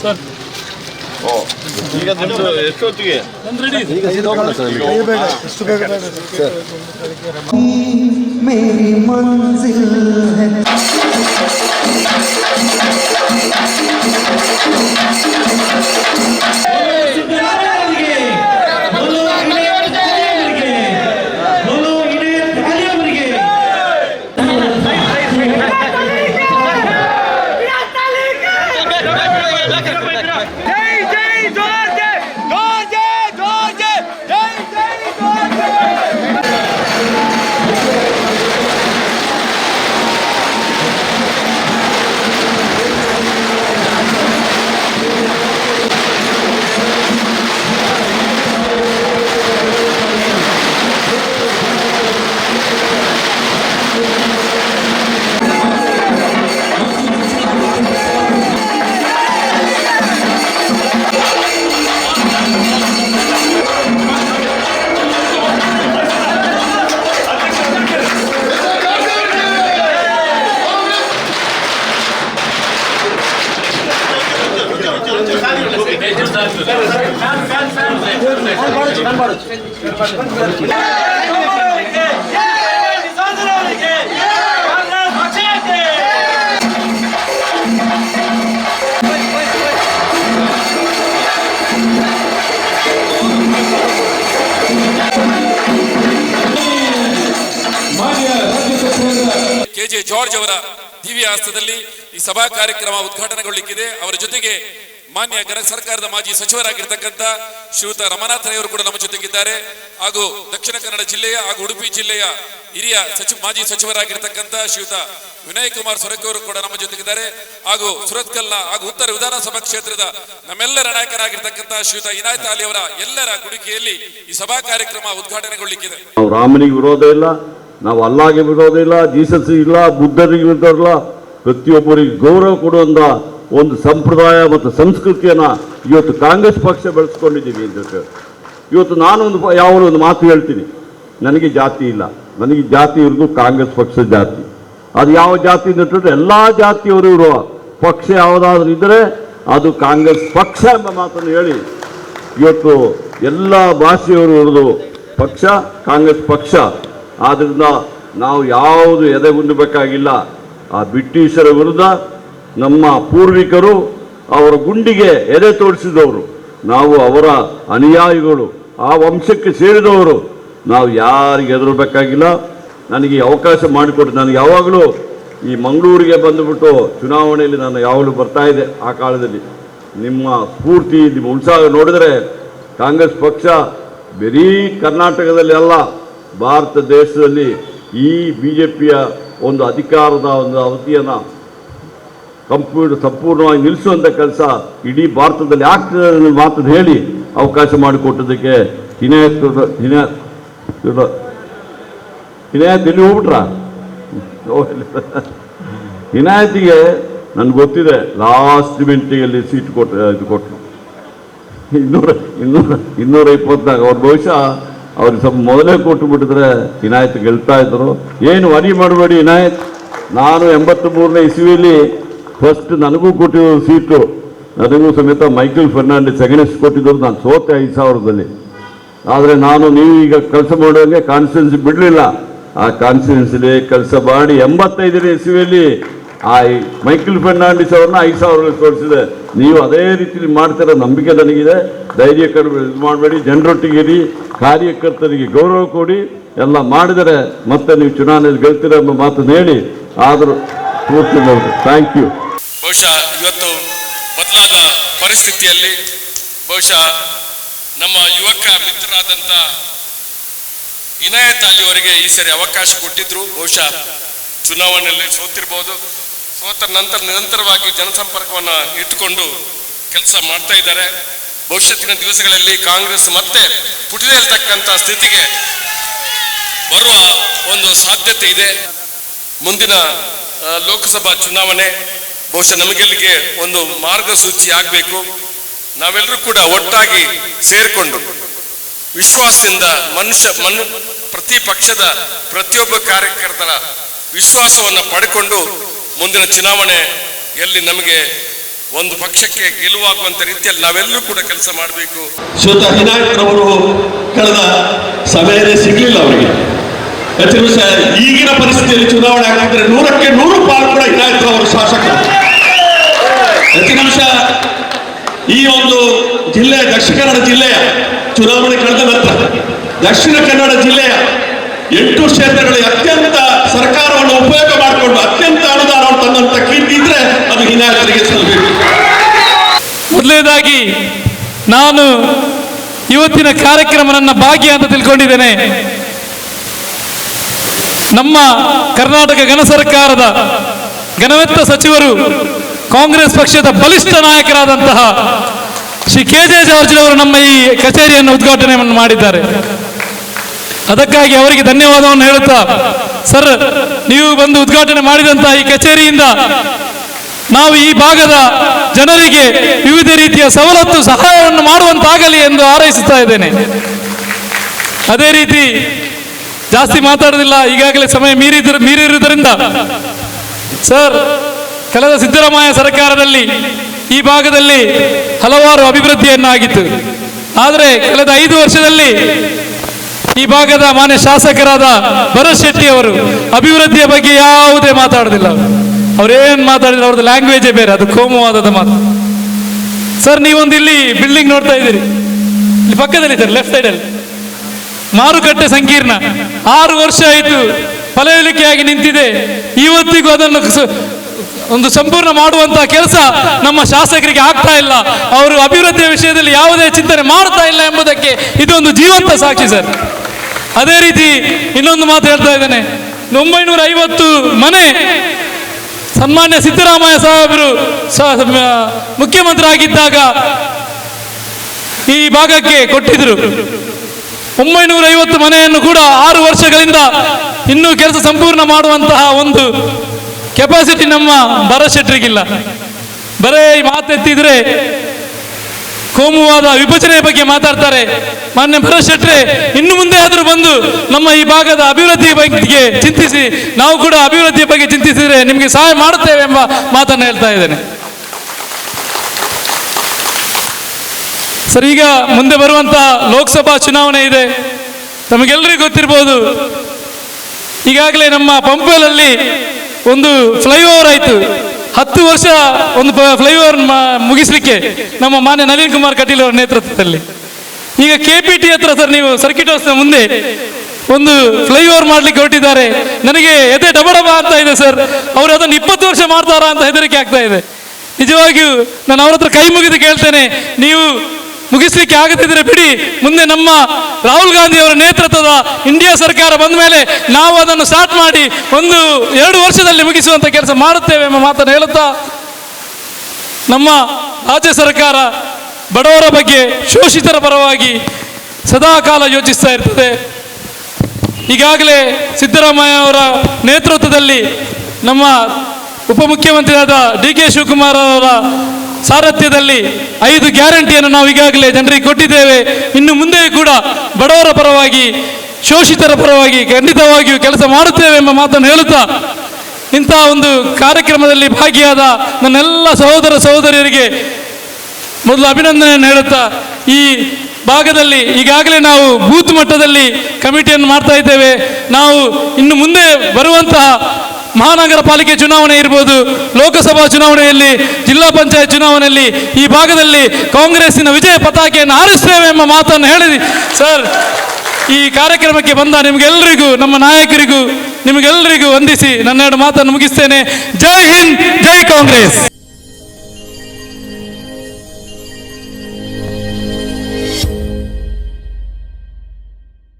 Sir ಓ ಈಗ ನಿಮ್ದು ಎಷ್ಟೊತ್ತಿಗೆ ನಂದು ರೆಡಿ ಇದೆ मेरी मंजिल है ಜಾರ್ಜ್ ಅವರ ದಿವ್ಯ ಹಸ್ತದಲ್ಲಿ ಈ ಸಭಾ ಕಾರ್ಯಕ್ರಮ ಉದ್ಘಾಟನೆಗೊಳ್ಳಿಕ್ಕಿದೆ. ಅವರ ಜೊತೆಗೆ ಮಾನ್ಯ ಗರ ಸರ್ಕಾರದ ಮಾಜಿ ಸಚಿವರಾಗಿರ್ತಕ್ಕಂಥ ಶ್ರೀಯುತ ರಮನಾಥ್ ರೈ ಅವರು ಕೂಡ ನಮ್ಮ ಜೊತೆಗಿದ್ದಾರೆ. ಹಾಗೂ ದಕ್ಷಿಣ ಕನ್ನಡ ಜಿಲ್ಲೆಯ ಹಾಗೂ ಉಡುಪಿ ಜಿಲ್ಲೆಯ ಹಿರಿಯ ಸಚಿವ, ಮಾಜಿ ಸಚಿವರಾಗಿರ್ತಕ್ಕಂಥ ಶ್ರೀಯುತ ವಿನಯ್ ಕುಮಾರ್ ಸೊರಕೆ ಅವರು ಕೂಡ ನಮ್ಮ ಜೊತೆಗಿದ್ದಾರೆ. ಹಾಗೂ ಸುರತ್ಕಲ್ನ ಹಾಗೂ ಉತ್ತರ ವಿಧಾನಸಭಾ ಕ್ಷೇತ್ರದ ನಮ್ಮೆಲ್ಲರ ನಾಯಕರಾಗಿರ್ತಕ್ಕಂಥ ಶ್ರೀಯುತ ಇನಾಯತ್ ಅಲಿ ಅವರ ಎಲ್ಲರ ಕುಡಿಕೆಯಲ್ಲಿ ಈ ಸಭಾ ಕಾರ್ಯಕ್ರಮ ಉದ್ಘಾಟನೆಗೊಳ್ಳಿಕ್ಕಿದೆ. ನಾವು ರಾಮನಿಗೆ ವಿರೋಧ ಇಲ್ಲ, ನಾವು ಅಲ್ಲಾಗೆ ವಿರೋಧ ಇಲ್ಲ, ಜೀಸಸ್ ಇಲ್ಲ ಬುದ್ಧರಿಗೆ ವಿರೋಧ ಇಲ್ಲ. ಪ್ರತಿಯೊಬ್ಬರಿಗೆ ಗೌರವ ಕೊಡುವಂತ ಒಂದು ಸಂಪ್ರದಾಯ ಮತ್ತು ಸಂಸ್ಕೃತಿಯನ್ನು ಇವತ್ತು ಕಾಂಗ್ರೆಸ್ ಪಕ್ಷ ಬೆಳೆಸ್ಕೊಂಡಿದ್ದೀವಿ ಅಂತ. ಇವತ್ತು ನಾನೊಂದು ಯಾವಾಗಲೂ ಒಂದು ಮಾತು ಹೇಳ್ತೀನಿ. ನನಗೆ ಜಾತಿ ಇಲ್ಲ. ನನಗೆ ಜಾತಿ ಇರೋದು ಕಾಂಗ್ರೆಸ್ ಪಕ್ಷದ ಜಾತಿ. ಅದು ಯಾವ ಜಾತಿ ಅಂತ ಎಲ್ಲ ಜಾತಿಯವರು ಇರುವ ಪಕ್ಷ ಯಾವುದಾದ್ರೂ ಇದ್ದರೆ ಅದು ಕಾಂಗ್ರೆಸ್ ಪಕ್ಷ ಎಂಬ ಮಾತನ್ನು ಹೇಳಿ ಇವತ್ತು ಎಲ್ಲ ಭಾಷೆಯವರು ಇರೋದು ಪಕ್ಷ, ಕಾಂಗ್ರೆಸ್ ಪಕ್ಷ. ಆದ್ದರಿಂದ ನಾವು ಯಾವುದು ಎದೆ ಎದೆಗುಂದಬೇಕಾಗಿಲ್ಲ ಆ ಬ್ರಿಟಿಷರ ವಿರುದ್ಧ ನಮ್ಮ ಪೂರ್ವಿಕರು ಅವರ ಗುಂಡಿಗೆ ಎದೆ ತೋರಿಸಿದವರು. ನಾವು ಅವರ ಅನುಯಾಯಿಗಳು, ಆ ವಂಶಕ್ಕೆ ಸೇರಿದವರು. ನಾವು ಯಾರಿಗೆ ಹೆದರಬೇಕಾಗಿಲ್ಲ. ನನಗೆ ಅವಕಾಶ ಮಾಡಿಕೊಟ್ಟು ನನಗೆ ಯಾವಾಗಲೂ ಈ ಮಂಗಳೂರಿಗೆ ಬಂದುಬಿಟ್ಟು ಚುನಾವಣೆಯಲ್ಲಿ ನಾನು ಯಾವಾಗಲೂ ಬರ್ತಾ ಇದೆ ಆ ಕಾಲದಲ್ಲಿ. ನಿಮ್ಮ ಸ್ಫೂರ್ತಿ, ನಿಮ್ಮ ಉತ್ಸಾಹ ನೋಡಿದರೆ ಕಾಂಗ್ರೆಸ್ ಪಕ್ಷ ಬರೀ ಕರ್ನಾಟಕದಲ್ಲಿ ಅಲ್ಲ, ಭಾರತ ದೇಶದಲ್ಲಿ ಈ ಬಿ ಜೆ ಪಿಯ ಒಂದು ಅಧಿಕಾರದ ಒಂದು ಅವಧಿಯನ್ನು ಕಂಪ್ಯೂಟರ್ ಸಂಪೂರ್ಣವಾಗಿ ನಿಲ್ಲಿಸುವಂಥ ಕೆಲಸ ಇಡೀ ಭಾರತದಲ್ಲಿ ಆಗ್ತದೆ ಅನ್ನೋ ಮಾತು ಹೇಳಿ ಅವಕಾಶ ಮಾಡಿಕೊಟ್ಟದಕ್ಕೆ ಹಿನಯ ಹಿನಾಯತ್ ಹಿನಾಯತ್ ಎಲ್ಲಿ ಹೋಗ್ಬಿಟ್ರಾ? ವಿನಾಯತಿಗೆ ನನ್ಗೆ ಗೊತ್ತಿದೆ ಲಾಸ್ಟ್ ಮಿನಿಟಿಗೆ ಸೀಟ್ ಕೊಟ್ಟು, ಇದು ಕೊಟ್ಟರು ಇನ್ನೂರ ಇನ್ನೂರ ಇನ್ನೂರ ಇಪ್ಪತ್ನಾಲ್ಕು, ಅವ್ರ ಬಹುಶಃ ಅವ್ರಿಗೆ ಸ್ವಲ್ಪ ಮೊದಲೇ ಕೊಟ್ಟು ಬಿಟ್ಟಿದ್ರೆ ಇನಾಯತ್ ಗೆಲ್ತಾ ಇದ್ರು ಏನು ವರಿ ಮಾಡಬೇಡಿ ಇನಾಯತ್ ನಾನು ಎಂಬತ್ತು ಮೂರನೇ ಇಸ್ವಿಯಲ್ಲಿ ಫಸ್ಟ್ ನನಗೂ ಕೊಟ್ಟಿರೋ ಸೀಟು ನನಗೂ ಸಮೇತ ಮೈಕಲ್ ಫರ್ನಾಂಡಿಸ್ ಅಗೇನೆಸ್ಟ್ ಕೊಟ್ಟಿದ್ದರು ನಾನು ಸೋತೆ ಐದು ಸಾವಿರದಲ್ಲಿ. ಆದರೆ ನಾನು ನೀವು ಈಗ ಕೆಲಸ ಮಾಡೋಂಗೆ ಕಾನ್ಸ್ಟಿಟ್ಯೂನ್ಸಿ ಬಿಡಲಿಲ್ಲ. ಆ ಕಾನ್ಸ್ಟಿಟ್ಯೂನ್ಸಿಲಿ ಕೆಲಸ ಮಾಡಿ ಎಂಬತ್ತೈದನೇ ಇಸುವಲ್ಲಿ ಆ ಮೈಕಲ್ ಫರ್ನಾಂಡಿಸ್ ಅವ್ರನ್ನ ಐದು ಸಾವಿರ ತೋರಿಸಿದೆ. ನೀವು ಅದೇ ರೀತಿಯಲ್ಲಿ ಮಾಡ್ತಿರೋ, ನಂಬಿಕೆ ನನಗಿದೆ. ಧೈರ್ಯ ಕಡಿಮೆ ಇದು ಮಾಡಬೇಡಿ, ಜನರೊಟ್ಟಿಗಿರಿ, ಕಾರ್ಯಕರ್ತರಿಗೆ ಗೌರವ ಕೊಡಿ, ಎಲ್ಲ ಮಾಡಿದರೆ ಮತ್ತೆ ನೀವು ಚುನಾವಣೆಯಲ್ಲಿ ಗೆಲ್ತೀರ ಎಂಬ ಮಾತನ್ನು ಹೇಳಿ. ಆದರೂ ಪೂರ್ತಿ ಥ್ಯಾಂಕ್ ಯು ಬಹುಶಃ ಇವತ್ತು ಬದಲಾದ ಪರಿಸ್ಥಿತಿಯಲ್ಲಿ ಬಹುಶಃ ನಮ್ಮ ಯುವಕ ಮಿತ್ರರಾದಂಥ ಇನಾಯತ್ ಅಲಿ ಅವರಿಗೆ ಈ ಸರಿ ಅವಕಾಶ ಕೊಟ್ಟಿದ್ರು. ಬಹುಶಃ ಚುನಾವಣೆಯಲ್ಲಿ ಸೋತಿರ್ಬೋದು. ಸೋತ ನಂತರ ನಿರಂತರವಾಗಿ ಜನಸಂಪರ್ಕವನ್ನು ಇಟ್ಟುಕೊಂಡು ಕೆಲಸ ಮಾಡ್ತಾ ಇದ್ದಾರೆ. ಭವಿಷ್ಯತ್ತಿನ ದಿವಸಗಳಲ್ಲಿ ಕಾಂಗ್ರೆಸ್ ಮತ್ತೆ ಪುಟಿದೇಳ್ತಕ್ಕಂಥ ಸ್ಥಿತಿಗೆ ಬರುವ ಒಂದು ಸಾಧ್ಯತೆ ಇದೆ. ಮುಂದಿನ ಲೋಕಸಭಾ ಚುನಾವಣೆ ಬಹುಶಃ ನಮಗೆಲ್ಲಿಗೆ ಒಂದು ಮಾರ್ಗಸೂಚಿ ಆಗಬೇಕು. ನಾವೆಲ್ಲರೂ ಕೂಡ ಒಟ್ಟಾಗಿ ಸೇರಿಕೊಂಡು ವಿಶ್ವಾಸದಿಂದ ಮನುಷ್ಯ, ಮನು, ಪ್ರತಿ ಪಕ್ಷದ ಪ್ರತಿಯೊಬ್ಬ ಕಾರ್ಯಕರ್ತರ ವಿಶ್ವಾಸವನ್ನು ಪಡ್ಕೊಂಡು ಮುಂದಿನ ಚುನಾವಣೆ ಎಲ್ಲಿ ನಮಗೆ ಒಂದು ಪಕ್ಷಕ್ಕೆ ಗೆಲುವಾಗುವಂತ ರೀತಿಯಲ್ಲಿ ನಾವೆಲ್ಲರೂ ಕೂಡ ಕೆಲಸ ಮಾಡಬೇಕು. ಶ್ವೇತ ವಿನಾಯಕರವರು ಕಳೆದ ಸಮಯನೇ ಸಿಗಲಿಲ್ಲ ಅವರಿಗೆ. ಹೆಚ್ಚಿನ ಸರ್. ಈಗಿನ ಪರಿಸ್ಥಿತಿಯಲ್ಲಿ ಚುನಾವಣೆ ಆಗ್ತಿದ್ರೆ ನೂರಕ್ಕೆ ನೂರು ಪಾಲು ಕೂಡ ವಿನಾಯಕರವರು ಶಾಸಕರು. ಹೆಚ್ಚಿನ ವಿಷಯ ಈ ಒಂದು ಜಿಲ್ಲೆ ದಕ್ಷಿಣ ಕನ್ನಡ ಜಿಲ್ಲೆಯ ಚುನಾವಣೆ ಕಳೆದ ನಂತರ ದಕ್ಷಿಣ ಕನ್ನಡ ಜಿಲ್ಲೆಯ ಎಂಟು ಕ್ಷೇತ್ರಗಳಲ್ಲಿ ಅತ್ಯಂತ ಸರ್ಕಾರವನ್ನು ಉಪಯೋಗ ಮಾಡಿಕೊಂಡು ಅತ್ಯಂತ ಅನುದಾನವನ್ನು ತಂದಂತ ಕೀರ್ತಿ ಇದ್ರೆ ಅದು ವಿನಾಯಕರಿಗೆ ಸಲ್ಲಬೇಕು ಮೊದಲನೇದಾಗಿ ನಾನು ಇವತ್ತಿನ ಕಾರ್ಯಕ್ರಮ ನನ್ನ ಭಾಗ್ಯ ಅಂತ ತಿಳ್ಕೊಂಡಿದ್ದೇನೆ. ನಮ್ಮ ಕರ್ನಾಟಕ ಘನ ಸರ್ಕಾರದ ಘನವೆತ್ತ ಸಚಿವರು, ಕಾಂಗ್ರೆಸ್ ಪಕ್ಷದ ಬಲಿಷ್ಠ ನಾಯಕರಾದಂತಹ ಶ್ರೀ ಕೆ ಜೆ ಜಾರ್ಜ್ರವರು ನಮ್ಮ ಈ ಕಚೇರಿಯನ್ನು ಉದ್ಘಾಟನೆಯನ್ನು ಮಾಡಿದ್ದಾರೆ. ಅದಕ್ಕಾಗಿ ಅವರಿಗೆ ಧನ್ಯವಾದವನ್ನು ಹೇಳುತ್ತಾ, ಸರ್, ನೀವು ಬಂದು ಉದ್ಘಾಟನೆ ಮಾಡಿದಂತಹ ಈ ಕಚೇರಿಯಿಂದ ನಾವು ಈ ಭಾಗದ ಜನರಿಗೆ ವಿವಿಧ ರೀತಿಯ ಸವಲತ್ತು, ಸಹಾಯವನ್ನು ಮಾಡುವಂತಾಗಲಿ ಎಂದು ಆರೈಸುತ್ತಾ ಇದ್ದೇನೆ. ಅದೇ ರೀತಿ ಜಾಸ್ತಿ ಮಾತಾಡೋದಿಲ್ಲ. ಈಗಾಗಲೇ ಸಮಯ ಮೀರಿದ ಮೀರಿರುವುದರಿಂದ. ಸರ್, ಕಳೆದ ಸಿದ್ದರಾಮಯ್ಯ ಸರ್ಕಾರದಲ್ಲಿ ಈ ಭಾಗದಲ್ಲಿ ಹಲವಾರು ಅಭಿವೃದ್ಧಿಯನ್ನಾಗಿತ್ತು. ಆದರೆ ಕಳೆದ ಐದು ವರ್ಷದಲ್ಲಿ ಈ ಭಾಗದ ಮಾನ್ಯ ಶಾಸಕರಾದ ಭರತ್ ಶೆಟ್ಟಿ ಅವರು ಅಭಿವೃದ್ಧಿಯ ಬಗ್ಗೆ ಯಾವುದೇ ಮಾತಾಡೋದಿಲ್ಲ. ಅವರೇನು ಮಾತಾಡಿದ್ರು ಅವ್ರದ್ದು ಲ್ಯಾಂಗ್ವೇಜೇ ಬೇರೆ, ಅದು ಕೋಮುವಾದದ ಮಾತು ಸರ್, ನೀವೊಂದು ಇಲ್ಲಿ ಬಿಲ್ಡಿಂಗ್ ನೋಡ್ತಾ ಇದ್ದೀರಿ. ಇಲ್ಲಿ ಪಕ್ಕದಲ್ಲಿ ಇದ್ದಾರೆ ಲೆಫ್ಟ್ ಸೈಡಲ್ಲಿ. ಮಾರುಕಟ್ಟೆ ಸಂಕೀರ್ಣ. ಆರು ವರ್ಷ ಆಯಿತು. ಫಲವಲಿಕೆಯಾಗಿ ನಿಂತಿದೆ. ಇವತ್ತಿಗೂ ಅದನ್ನು ಒಂದು ಸಂಪೂರ್ಣ ಮಾಡುವಂತಹ ಕೆಲಸ ನಮ್ಮ ಶಾಸಕರಿಗೆ ಆಗ್ತಾ ಇಲ್ಲ. ಅವರು ಅಭಿವೃದ್ಧಿಯ ವಿಷಯದಲ್ಲಿ ಯಾವುದೇ ಚಿಂತನೆ ಮಾಡ್ತಾ ಇಲ್ಲ ಎಂಬುದಕ್ಕೆ ಇದೊಂದು ಜೀವಂತ ಸಾಕ್ಷಿ, ಸರ್. ಅದೇ ರೀತಿ ಇನ್ನೊಂದು ಮಾತು ಹೇಳ್ತಾ ಇದ್ದೇನೆ. ಒಂಬೈನೂರ ಐವತ್ತು ಮನೆ ಸನ್ಮಾನ್ಯ ಸಿದ್ದರಾಮಯ್ಯ ಸಾಹೇಬರು ಮುಖ್ಯಮಂತ್ರಿ ಆಗಿದ್ದಾಗ ಈ ಭಾಗಕ್ಕೆ ಕೊಟ್ಟಿದ್ರು. ಒಂಬೈನೂರ ಐವತ್ತು ಮನೆಯನ್ನು ಕೂಡ ಆರು ವರ್ಷಗಳಿಂದ ಇನ್ನೂ ಕೆಲಸ ಸಂಪೂರ್ಣ ಮಾಡುವಂತಹ ಒಂದು ಕೆಪಾಸಿಟಿ ನಮ್ಮ ಭರತ್ ಶೆಟ್ಟರಿಗಿಲ್ಲ ಬರೇ ಈ ಮಾತೆತ್ತಿದ್ರೆ ಕೋಮುವಾದ ವಿಭಜನೆಯ ಬಗ್ಗೆ ಮಾತಾಡ್ತಾರೆ. ಮಾನ್ಯ ಭರತ್ ಶೆಟ್ರೆ, ಇನ್ನು ಮುಂದೆ ಆದರೂ ಬಂದು ನಮ್ಮ ಈ ಭಾಗದ ಅಭಿವೃದ್ಧಿ ಬಗ್ಗೆ ಚಿಂತಿಸಿ, ನಾವು ಕೂಡ ಅಭಿವೃದ್ಧಿಯ ಬಗ್ಗೆ ಚಿಂತಿಸಿದರೆ ನಿಮಗೆ ಸಹಾಯ ಮಾಡುತ್ತೇವೆ ಎಂಬ ಮಾತನ್ನು ಹೇಳ್ತಾ ಇದ್ದೇನೆ. ಸರ್, ಈಗ ಮುಂದೆ ಬರುವಂತಹ ಲೋಕಸಭಾ ಚುನಾವಣೆ ಇದೆ. ತಮಗೆಲ್ಲರಿಗೂ ಗೊತ್ತಿರ್ಬೋದು. ಈಗಾಗಲೇ ನಮ್ಮ ಪಂಪಲಲ್ಲಿ ಒಂದು ಫ್ಲೈಓವರ್ ಆಯಿತು. ಹತ್ತು ವರ್ಷ ಒಂದು ಫ್ಲೈಓವರ್ ಮುಗಿಸಲಿಕ್ಕೆ ನಮ್ಮ ಮಾನ್ಯ ನಳಿನ್ ಕುಮಾರ್ ಕಟೀಲ್ ಅವರ ನೇತೃತ್ವದಲ್ಲಿ. ಈಗ ಕೆ ಪಿ ಟಿ ಹತ್ರ ಸರ್, ನೀವು ಸರ್ಕಿಟ್ ಹೌಸ್ನ ಮುಂದೆ ಒಂದು ಫ್ಲೈಓವರ್ ಮಾಡ್ಲಿಕ್ಕೆ ಹೊರಟಿದ್ದಾರೆ. ನನಗೆ ಎದೆ ಡಬಡಬ ಅಂತ ಇದೆ ಸರ್. ಅವರು ಅದನ್ನು ಇಪ್ಪತ್ತು ವರ್ಷ ಮಾಡ್ತಾರಾ ಅಂತ ಹೆದರಿಕೆ ಆಗ್ತಾ ಇದೆ. ನಿಜವಾಗಿಯೂ ನಾನು ಅವ್ರ ಹತ್ರ ಕೈ ಮುಗಿದು ಕೇಳ್ತೇನೆ. ನೀವು ಮುಗಿಸ್ಲಿಕ್ಕೆ ಆಗದಿದ್ರೆ ಬಿಡಿ. ಮುಂದೆ ನಮ್ಮ ರಾಹುಲ್ ಗಾಂಧಿ ಅವರ ನೇತೃತ್ವದ ಇಂಡಿಯಾ ಸರ್ಕಾರ ಬಂದ ಮೇಲೆ ನಾವು ಅದನ್ನು ಸ್ಟಾರ್ಟ್ ಮಾಡಿ ಒಂದು ಎರಡು ವರ್ಷದಲ್ಲಿ ಮುಗಿಸುವಂತ ಕೆಲಸ ಮಾಡುತ್ತೇವೆ ಎಂಬ ಮಾತನ್ನು ಹೇಳುತ್ತಾ, ನಮ್ಮ ರಾಜ್ಯ ಸರ್ಕಾರ ಬಡವರ ಬಗ್ಗೆ ಶೋಷಿತರ ಪರವಾಗಿ ಸದಾ ಕಾಲ ಯೋಚಿಸ್ತಾ ಇರ್ತದೆ. ಈಗಾಗಲೇ ಸಿದ್ದರಾಮಯ್ಯ ಅವರ ನೇತೃತ್ವದಲ್ಲಿ ನಮ್ಮ ಉಪಮುಖ್ಯಮಂತ್ರಿಯಾದ ಡಿ ಕೆ ಶಿವಕುಮಾರ್ ಅವರ ಸಾರಥ್ಯದಲ್ಲಿ ಐದು ಗ್ಯಾರಂಟಿಯನ್ನು ನಾವು ಈಗಾಗಲೇ ಜನರಿಗೆ ಕೊಟ್ಟಿದ್ದೇವೆ. ಇನ್ನು ಮುಂದೆಯೂ ಕೂಡ ಬಡವರ ಪರವಾಗಿ, ಶೋಷಿತರ ಪರವಾಗಿ ಖಂಡಿತವಾಗಿಯೂ ಕೆಲಸ ಮಾಡುತ್ತೇವೆ ಎಂಬ ಮಾತನ್ನು ಹೇಳುತ್ತಾ ಇಂತಹ ಒಂದು ಕಾರ್ಯಕ್ರಮದಲ್ಲಿ ಭಾಗಿಯಾದ ನನ್ನೆಲ್ಲ ಸಹೋದರ ಸಹೋದರಿಯರಿಗೆ ಮೊದಲು ಅಭಿನಂದನೆಯನ್ನು ಹೇಳುತ್ತಾ, ಈ ಭಾಗದಲ್ಲಿ ಈಗಾಗಲೇ ನಾವು ಬೂತ್ ಮಟ್ಟದಲ್ಲಿ ಕಮಿಟಿಯನ್ನು ಮಾಡ್ತಾ ಇದ್ದೇವೆ. ನಾವು ಇನ್ನು ಮುಂದೆ ಬರುವಂತಹ ಮಹಾನಗರ ಪಾಲಿಕೆ ಚುನಾವಣೆ ಇರ್ಬೋದು, ಲೋಕಸಭಾ ಚುನಾವಣೆಯಲ್ಲಿ, ಜಿಲ್ಲಾ ಪಂಚಾಯತ್ ಚುನಾವಣೆಯಲ್ಲಿ ಈ ಭಾಗದಲ್ಲಿ ಕಾಂಗ್ರೆಸ್ಸಿನ ವಿಜಯ ಪತಾಕೆಯನ್ನು ಹಾರಿಸ್ತೇವೆ ಎಂಬ ಮಾತನ್ನು ಹೇಳಿದಿ ಸರ್, ಈ ಕಾರ್ಯಕ್ರಮಕ್ಕೆ ಬಂದ ನಿಮಗೆಲ್ಲರಿಗೂ ನಮ್ಮ ನಾಯಕರಿಗೂ ನಿಮಗೆಲ್ಲರಿಗೂ ವಂದಿಸಿ ನನ್ನೆರಡು ಮಾತನ್ನು ಮುಗಿಸ್ತೇನೆ. ಜೈ ಹಿಂದ್, ಜೈ ಕಾಂಗ್ರೆಸ್.